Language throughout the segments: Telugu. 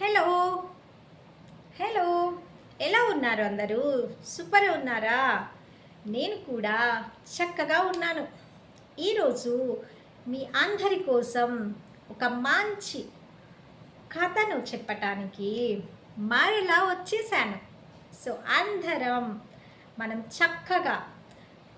హలో హలో ఎలా ఉన్నారు అందరూ? సూపర్ ఉన్నారా? నేను కూడా చక్కగా ఉన్నాను. ఈరోజు మీ అందరి కోసం ఒక మంచి కథను చెప్పటానికి మరలా వచ్చేసాను. సో అందరం మనం చక్కగా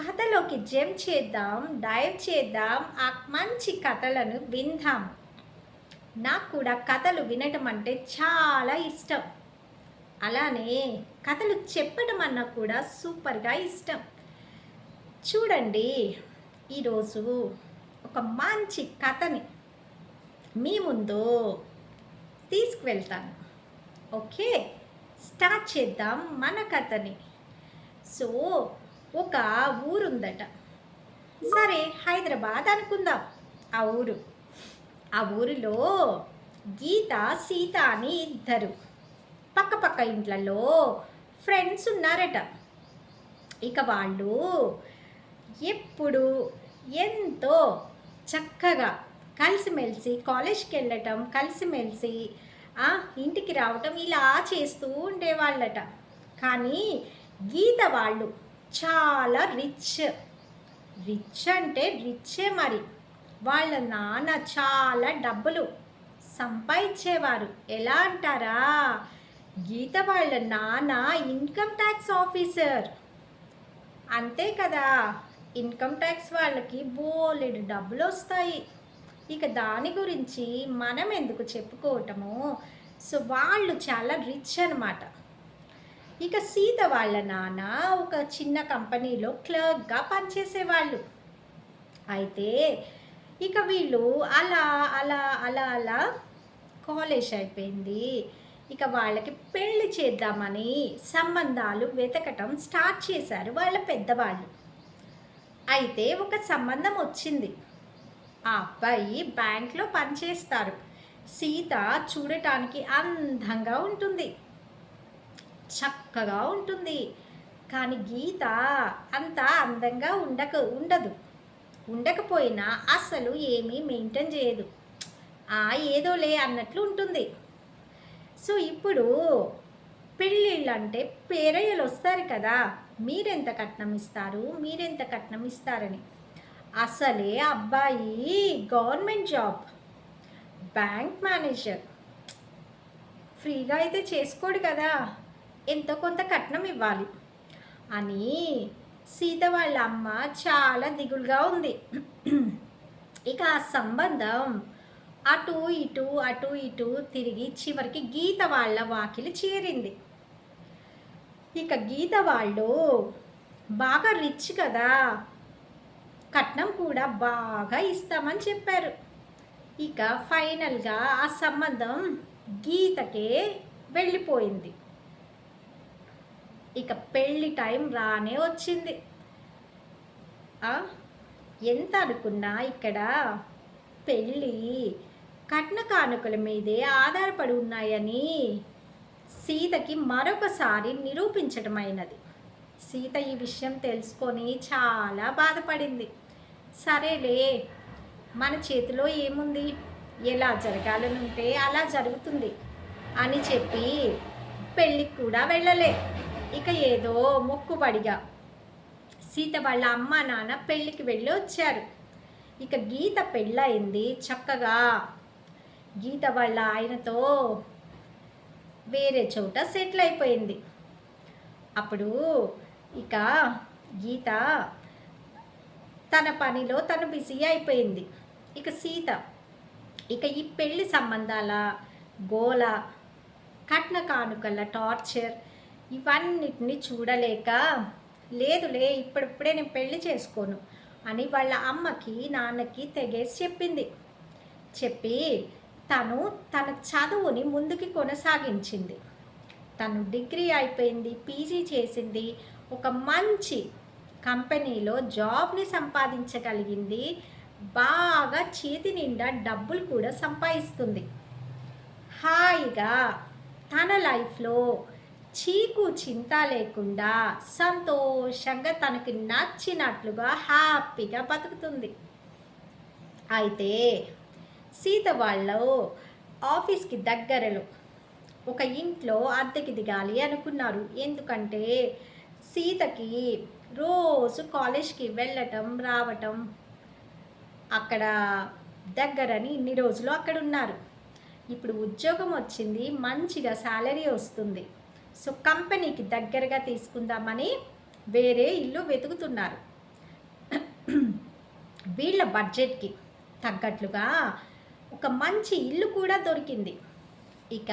కథలోకి జంప్ చేద్దాం డైవ్ చేద్దాం ఆ మంచి కథలను విందాము నాకు కూడా కథలు వినటం అంటే చాలా ఇష్టం. అలానే కథలు చెప్పడం అన్నా కూడా సూపర్గా ఇష్టం. చూడండి ఈరోజు ఒక మంచి కథని మీ ముందు తీసుకువెళ్తాను. ఓకే స్టార్ట్ చేద్దాం మన కథని. సో ఒక ఊరుందట. సరే హైదరాబాద్ అనుకుందాం. ఆ ఊరు. ఆ ఊరిలో గీత సీత అని ఇద్దరు. పక్క పక్క ఇంట్లలో ఫ్రెండ్స్ ఉన్నారట. ఇక వాళ్ళు ఎప్పుడు ఎంతో చక్కగా కలిసిమెలిసి కాలేజ్కి వెళ్ళటం కలిసిమెలిసి ఇంటికి రావటం ఇలా చేస్తూ ఉండేవాళ్ళట. కానీ గీత వాళ్ళు చాలా రిచ్. రిచ్ అంటే రిచ్చే మరి. వాళ్ళ నాన్న చాలా డబ్బులు సంపాదించేవారు. ఎలా అంటారా? గీత వాళ్ళ నాన్న ఇన్కమ్ ట్యాక్స్ ఆఫీసర్. అంతే కదా? ఇన్కమ్ ట్యాక్స్ వాళ్ళకి బోలెడు డబ్బులు వస్తాయి ఇక దాని గురించి మనం ఎందుకు చెప్పుకోవటము? సో వాళ్ళు చాలా రిచ్ అనమాట ఇక సీత వాళ్ళ నాన్న ఒక చిన్న కంపెనీలో క్లర్క్గా పనిచేసేవాళ్ళు. అయితే ఇక వీళ్ళు అలా అలా అలా అలా కాలేజ్ అయిపోయింది. ఇక వాళ్ళకి పెళ్ళి చేద్దామని సంబంధాలు వెతకటం స్టార్ట్ చేశారు వాళ్ళ పెద్దవాళ్ళు. అయితే ఒక సంబంధం వచ్చింది. ఆ అబ్బాయి బ్యాంక్లో పనిచేస్తారు సీత చూడటానికి అందంగా ఉంటుంది. చక్కగా ఉంటుంది. కానీ గీత అంత అందంగా ఉండక ఉండదు. ఉండకపోయినా అసలు ఏమీ మెయింటైన్ చేయదు. ఆ ఏదోలే అన్నట్లు ఉంటుంది. సో ఇప్పుడు పెళ్ళిళ్ళు అంటే పేరయ్యలు వస్తారు కదా. మీరెంత కట్నం ఇస్తారు మీరెంత కట్నం ఇస్తారని అసలే అబ్బాయి గవర్నమెంట్ జాబ్ బ్యాంక్ మేనేజర్. ఫ్రీగా అయితే చేసుకోడు కదా. ఎంతో కొంత కట్నం ఇవ్వాలి అని సీత వాళ్ళ అమ్మ చాలా దిగులుగా ఉంది. ఇక ఆ సంబంధం అటు ఇటు అటు ఇటు తిరిగి చివరికి గీత వాళ్ళ వాకిలి చేరింది. ఇక గీత వాళ్ళు బాగా రిచ్ కదా కట్నం కూడా బాగా ఇస్తామని చెప్పారు. ఇక ఫైనల్గా ఆ సంబంధం గీతకే వెళ్ళిపోయింది. ఇక పెళ్ళి టైం రానే వచ్చింది. ఎంత అనుకున్నా ఇక్కడ పెళ్ళి కట్న కానుకల మీదే ఆధారపడి ఉన్నాయని సీతకి మరొకసారి నిరూపించటమైనది. సీత ఈ విషయం తెలుసుకొని చాలా బాధపడింది. సరేలే మన చేతిలో ఏముంది? ఎలా జరగాలనుంటే అలా జరుగుతుంది అని చెప్పి పెళ్ళికి కూడా వెళ్ళలే. ఇక ఏదో మొక్కుబడిగా సీత వాళ్ళ అమ్మ నాన్న పెళ్ళికి వెళ్ళి వచ్చారు. ఇక గీత పెళ్ళయింది చక్కగా. గీత వాళ్ళ ఆయనతో వేరే చోట సెటిల్ అయిపోయింది. అప్పుడు ఇక గీత తన పనిలో తను బిజీ అయిపోయింది. ఇక సీత ఇక ఈ పెళ్ళి సంబంధాల గోల కట్న కానుకల టార్చర్ ఇవన్నిటిని చూడలేక లేదులే ఇప్పుడిప్పుడే నేను పెళ్ళి చేసుకోను అని వాళ్ళ అమ్మకి నాన్నకి తెగేసి చెప్పింది. చెప్పి తను తన చదువుని ముందుకి కొనసాగించింది. తను డిగ్రీ అయిపోయింది పీజీ చేసింది ఒక మంచి కంపెనీలో జాబ్ని సంపాదించగలిగింది బాగా చేతి నిండా డబ్బులు కూడా సంపాదిస్తుంది. హాయిగా తన లైఫ్లో చీకు చింత లేకుండా సంతోషంగా తనకి నచ్చినట్లుగా హ్యాపీగా బతుకుతుంది. అయితే సీత వాళ్ళు ఆఫీస్కి దగ్గరలో ఒక ఇంట్లో అద్దెకి దిగాలి అనుకున్నారు. ఎందుకంటే సీతకి రోజు కాలేజ్కి వెళ్ళటం రావటం అక్కడ దగ్గరని ఇన్ని రోజులు అక్కడ ఉన్నారు. ఇప్పుడు ఉద్యోగం వచ్చింది మంచిగా శాలరీ వస్తుంది. సో కంపెనీకి దగ్గరగా తీసుకుందామని వేరే ఇల్లు వెతుకుతున్నారు. వీళ్ళ బడ్జెట్కి తగ్గట్లుగా ఒక మంచి ఇల్లు కూడా దొరికింది. ఇక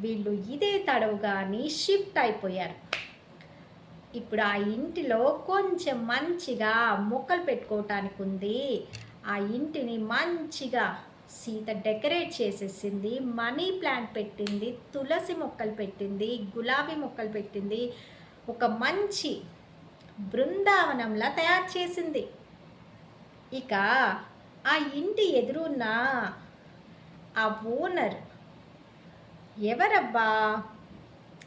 వీళ్ళు ఇదే తడవుగాని షిఫ్ట్ అయిపోయారు. ఇప్పుడు ఆ ఇంటిలో కొంచెం మంచిగా మొక్కలు పెట్టుకోవటానికి ఉంది. ఆ ఇంటిని మంచిగా సీత డెకరేట్ చేసేసింది మనీ ప్లాంట్ పెట్టింది తులసి మొక్కలు పెట్టింది గులాబీ మొక్కలు పెట్టింది ఒక మంచి బృందావనంలా తయారు చేసింది. ఇక ఆ ఇంటి ఎదురున్న ఆ ఓనర్ ఎవరబ్బా?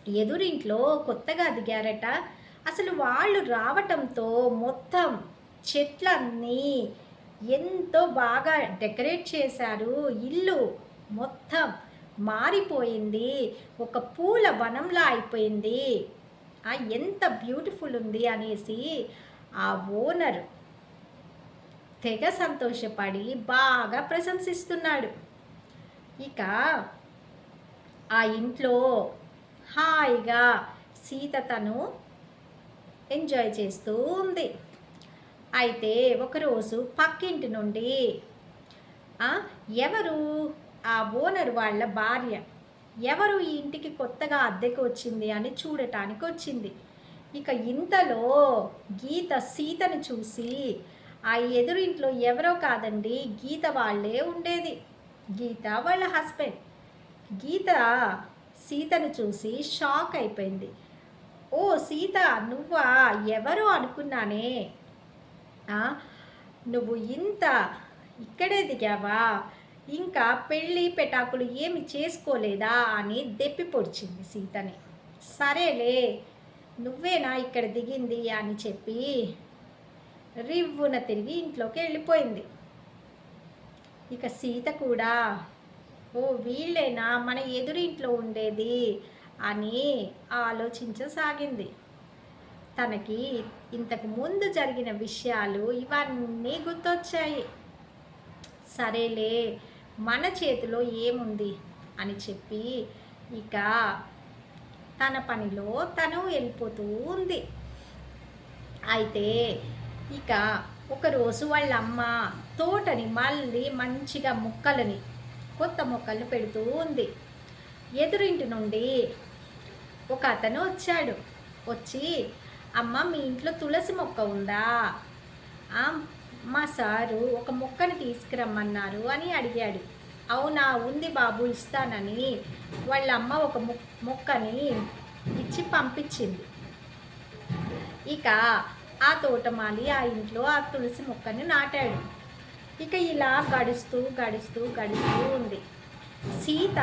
ఎదురింట్లో కొత్తగా దిగారట. అసలు వాళ్ళు రావటంతో మొత్తం చెట్లన్నీ ఎంతో బాగా డెకరేట్ చేశారు. ఇల్లు మొత్తం మారిపోయింది. ఒక పూల వనంలా అయిపోయింది. ఆ ఎంత బ్యూటిఫుల్ ఉంది అనేసి ఆ ఓనర్ తెగ సంతోషపడి బాగా ప్రశంసిస్తున్నాడు. ఇక ఆ ఇంట్లో హాయిగా సీత తను ఎంజాయ్ చేస్తూ ఉంది. అయితే ఒకరోజు పక్కింటి నుండి ఎవరు? ఆ ఓనర్ వాళ్ళ భార్య. ఎవరు ఈ ఇంటికి కొత్తగా అద్దెకు వచ్చింది అని చూడటానికి వచ్చింది. ఇక ఇంతలో గీత సీతను చూసి ఆ ఎదురింట్లో ఎవరో కాదండి గీత వాళ్ళే ఉండేది. గీత వాళ్ళ హస్బెండ్. గీత సీతను చూసి షాక్ అయిపోయింది. ఓ సీత నువ్వా? ఎవరు అనుకున్నానే. నువ్వు ఇంత ఇక్కడే దిగావా? ఇంకా పెళ్ళి పెటాకులు ఏమి చేసుకోలేదా? అని దెప్పి పొడిచింది సీతని. సరేలే నువ్వేనా ఇక్కడ దిగింది? అని చెప్పి రివ్వున తిరిగి ఇంట్లోకి వెళ్ళిపోయింది. ఇక సీత కూడా ఓ వీళ్ళేనా మన ఎదురింట్లో ఉండేది? అని ఆలోచించసాగింది. తనకి ఇంతకు ముందు జరిగిన విషయాలు ఇవన్నీ గుర్తొచ్చాయి. సరేలే మన చేతిలో ఏముంది? అని చెప్పి ఇక తన పనిలో తను వెళ్ళిపోతూ ఉంది. అయితే ఇక ఒకరోజు వాళ్ళ అమ్మ తోటని మళ్ళీ మంచిగా మొక్కలని కొత్త మొక్కలను పెడుతూ ఉంది. ఎదురింటి నుండి ఒక అతను వచ్చాడు. వచ్చి అమ్మ మీ ఇంట్లో తులసి మొక్క ఉందా? "ఆ, మా సారు ఒక మొక్కని తీసుకురమ్మన్నారు అని అడిగాడు. అవునా ఉంది బాబు ఇస్తానని. వాళ్ళ అమ్మ ఒక మొక్కని ఇచ్చి పంపించింది. ఇక ఆ తోటమాలి ఆ ఇంట్లో ఆ తులసి మొక్కని నాటాడు. ఇక ఇలా గడుస్తూ గడుస్తూ గడుస్తూ ఉంది. సీత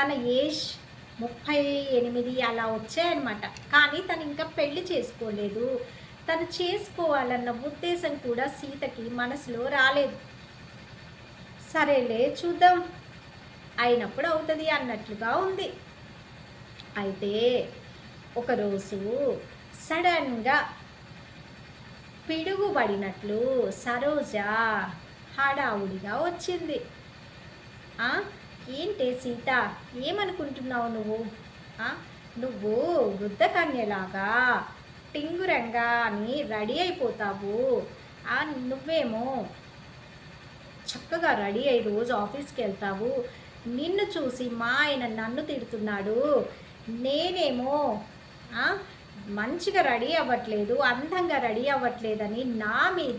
తన ఏజ్ ముప్పై ఎనిమిది అలా వచ్చాయన్నమాట. కానీ తను ఇంకా పెళ్ళి చేసుకోలేదు. తను చేసుకోవాలన్న ఉద్దేశం కూడా సీతకి మనసులో రాలేదు. సరేలే చూద్దాం. అయినప్పుడు అవుతుంది అన్నట్లుగా ఉంది. అయితే ఒకరోజు సడన్గా పిడుగుబడినట్లు సరోజ హడావుడిగా వచ్చింది. ఆ, ఏంటే సీత? ఏమనుకుంటున్నావు నువ్వు? నువ్వు వృద్ధకన్యలాగా టింగురంగా అని రెడీ అయిపోతావు. ఆ, నువ్వేమో చక్కగా రెడీ అయ్యి రోజు ఆఫీస్కి వెళ్తావు. నిన్ను చూసి మా ఆయన నన్ను తిడుతున్నాడు. నేనేమో మంచిగా రెడీ అవ్వట్లేదు అందంగా రెడీ అవ్వట్లేదని నా మీద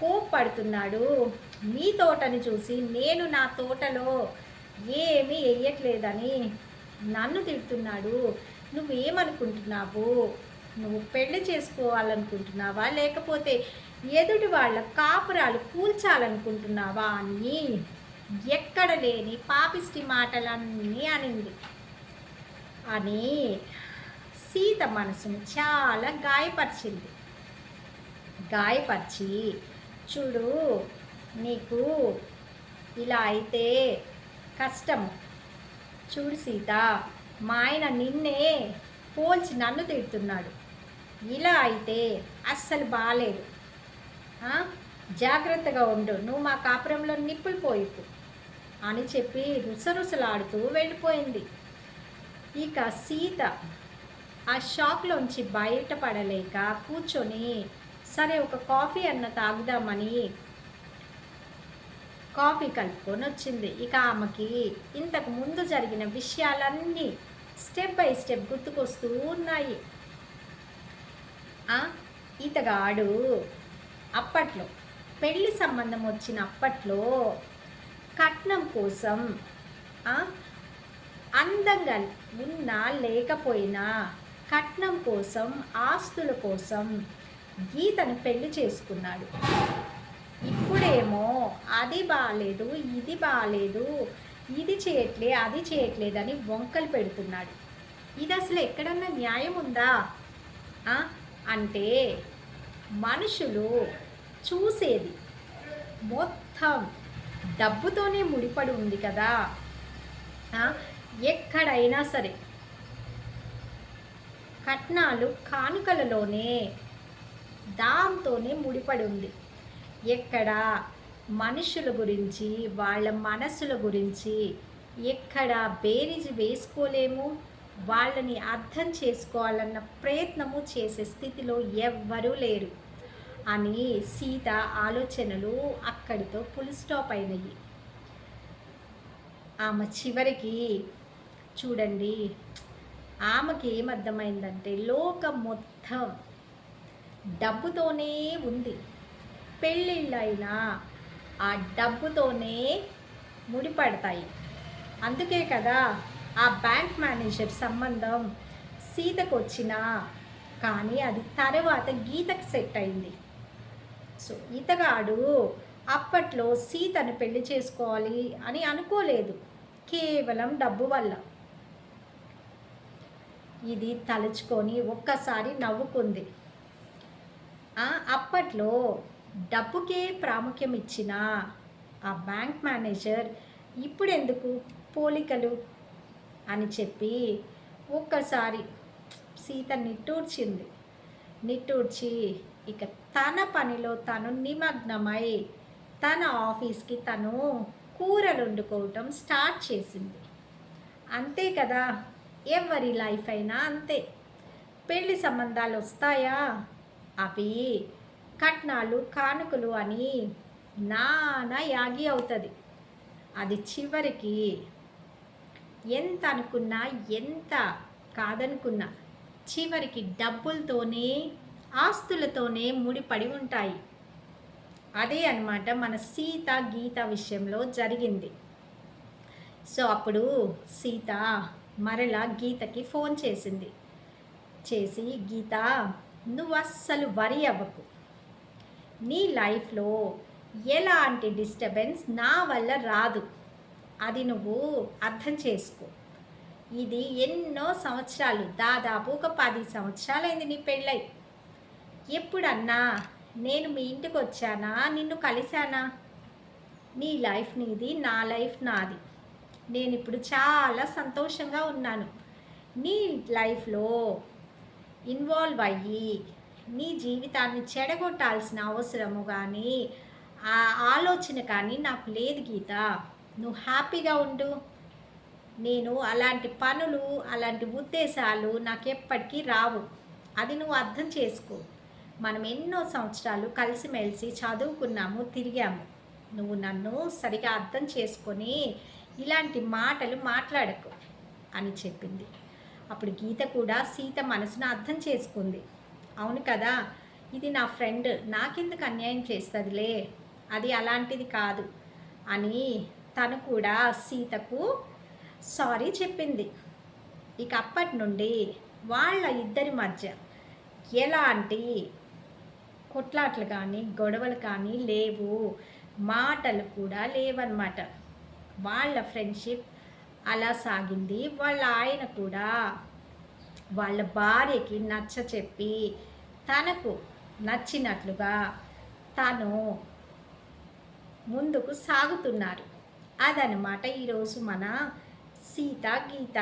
కోప్పడుతున్నాడు. మీ తోటని చూసి నేను నా తోటలో ఏమీ వేయట్లేదని నన్ను తిడుతున్నాడు. నువ్వేమనుకుంటున్నావు? నువ్వు పెళ్ళి చేసుకోవాలనుకుంటున్నావా? లేకపోతే ఎదుటి వాళ్ళ కాపురాలు కూల్చాలనుకుంటున్నావా అని ఎక్కడ లేని పాపిష్టి మాటలన్నీ అనింది. అని సీత మనసును చాలా గాయపరిచింది. గాయపరిచి చూడు నీకు ఇలా అయితే కష్టం. చూడు సీత మా ఆయన నిన్నే పోల్చి నన్ను తిడుతున్నాడు. ఇలా అయితే అస్సలు బాగాలేదు జాగ్రత్తగా ఉండు. నువ్వు మా కాపురంలో నిప్పులు పోయిపు అని చెప్పి రుసరుసలాడుతూ వెళ్ళిపోయింది. ఇక సీత ఆ షాక్లోంచి బయటపడలేక కూర్చొని సరే ఒక కాఫీ అన్న తాగుదామని కాఫీ కలుపుకొని వచ్చింది. ఇక ఆమెకి ఇంతకు ముందు జరిగిన విషయాలన్నీ స్టెప్ బై స్టెప్ గుర్తుకొస్తూ ఉన్నాయి. ఆ, ఇతగాడు అప్పట్లో పెళ్ళి సంబంధం వచ్చిన అప్పట్లో కట్నం కోసం అందంగా ఉన్నా లేకపోయినా కట్నం కోసం ఆస్తుల కోసం గీతను పెళ్ళి చేసుకున్నాడు. ఏమో అది బాగాలేదు ఇది బాగాలేదు ఇది చేయట్లే అది చేయట్లేదని వంకలు పెడుతున్నాడు. ఇది అసలు ఎక్కడన్నా న్యాయం ఉందా? ఆ? అంటే మనుషులు చూసేది మొత్తం డబ్బుతోనే ముడిపడి ఉంది కదా. ఎక్కడైనా సరే. కట్నాలు కానుకలలోనే దాంతోనే ముడిపడి ఉంది. ఎక్కడ? మనుషుల గురించి వాళ్ళ మనసుల గురించి ఎక్కడ బేరీజు వేసుకోలేము? వాళ్ళని అర్థం చేసుకోవాలన్న ప్రయత్నము చేసే స్థితిలో ఎవ్వరూ లేరు. అని సీత ఆలోచనలు అక్కడితో ఫుల్ స్టాప్ అయినాయి. ఆమె చివరికి చూడండి ఆమెకి ఏమర్థమైందంటే లోకం మొత్తం డబ్బుతోనే ఉంది. పెళ్ళిళ్ళైనా ఆ డబ్బుతోనే ముడిపడతాయి. అందుకే కదా ఆ బ్యాంక్ మేనేజర్ సంబంధం సీతకు వచ్చినా కానీ అది తర్వాత గీతకు సెట్ అయింది. సో ఈతగాడు అప్పట్లో సీతను పెళ్ళి చేసుకోవాలి అని అనుకోలేదు కేవలం డబ్బు వల్ల. ఇది తలుచుకొని ఒక్కసారి నవ్వుకుంది. అప్పట్లో డబ్బుకే ప్రాముఖ్యం ఇచ్చిన ఆ బ్యాంక్ మేనేజర్ ఇప్పుడు ఎందుకు పోలికలు అని చెప్పి ఒక్కసారి సీత నిట్టూర్చింది. నిట్టూర్చి ఇక తన పనిలో తను నిమగ్నమై తన ఆఫీస్కి తను కూరలు వండుకోవటం స్టార్ట్ చేసింది. అంతే కదా ఎవరి లైఫ్ అయినా అంతే. పెళ్ళి సంబంధాలు వస్తాయా అవి కట్నాలు కానుకలు అని నానా యాగి అవుతుంది. అది చివరికి ఎంత అనుకున్నా ఎంత కాదనుకున్నా చివరికి డబ్బులతోనే ఆస్తులతోనే ముడిపడి ఉంటాయి. అదే అన్నమాట మన సీత గీత విషయంలో జరిగింది. సో అప్పుడు సీత మరలా గీతకి ఫోన్ చేసింది. చేసి గీత నువ్వు అస్సలు వరి అవ్వకు. నీ లైఫ్లో ఎలాంటి డిస్టర్బెన్స్ నా వల్ల రాదు. అది నువ్వు అర్థం చేసుకో. ఇది ఎన్నో సంవత్సరాలు దాదాపు ఒక పది సంవత్సరాలైంది నీ పెళ్ళై. ఎప్పుడన్నా నేను మీ ఇంటికి వచ్చానా? నిన్ను కలిశానా? నీ లైఫ్ నీది నా లైఫ్ నాది. నేను ఇప్పుడు చాలా సంతోషంగా ఉన్నాను. నీ లైఫ్లో ఇన్వాల్వ్ అయ్యి నీ జీవితాన్ని చెడగొట్టాల్సిన అవసరము కానీ ఆ ఆలోచన కానీ నాకు లేదు గీత. నువ్వు హ్యాపీగా ఉండు. నేను అలాంటి పనులు అలాంటి ఉద్దేశాలు నాకు ఎప్పటికీ రావు. అది నువ్వు అర్థం చేసుకో. మనం ఎన్నో సంవత్సరాలు కలిసిమెలిసి చదువుకున్నాము తిరిగాము. నువ్వు నన్ను సరిగా అర్థం చేసుకొని ఇలాంటి మాటలు మాట్లాడకు అని చెప్పింది. అప్పుడు గీత కూడా సీత మనసును అర్థం చేసుకుంది. అవును కదా? ఇది నా ఫ్రెండ్. నాకెందుకు అన్యాయం చేస్తుందిలే? అది అలాంటిది కాదు. అని తను కూడా సీతకు సారీ చెప్పింది. ఇక అప్పటి నుండి వాళ్ళ ఇద్దరి మధ్య ఎలాంటి కొట్లాట్లు కానీ గొడవలు కానీ లేవు. మాటలు కూడా లేవన్నమాట. వాళ్ళ ఫ్రెండ్షిప్ అలా సాగింది. వాళ్ళ ఆయన కూడా వాళ్ళ భార్యకి నచ్చ చెప్పి తనకు నచ్చినట్లుగా తను ముందుకు సాగుతున్నారు. అదనమాట ఈరోజు మన సీత గీత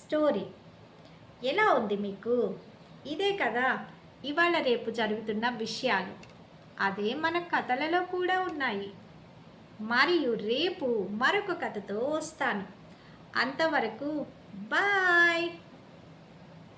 స్టోరీ. ఎలా ఉంది మీకు? ఇదే కదా ఇవాళ రేపు జరుగుతున్న విషయాలు. అదే మన కథలలో కూడా ఉన్నాయి. మరియు రేపు మరొక కథతో వస్తాను. అంతవరకు బాయ్!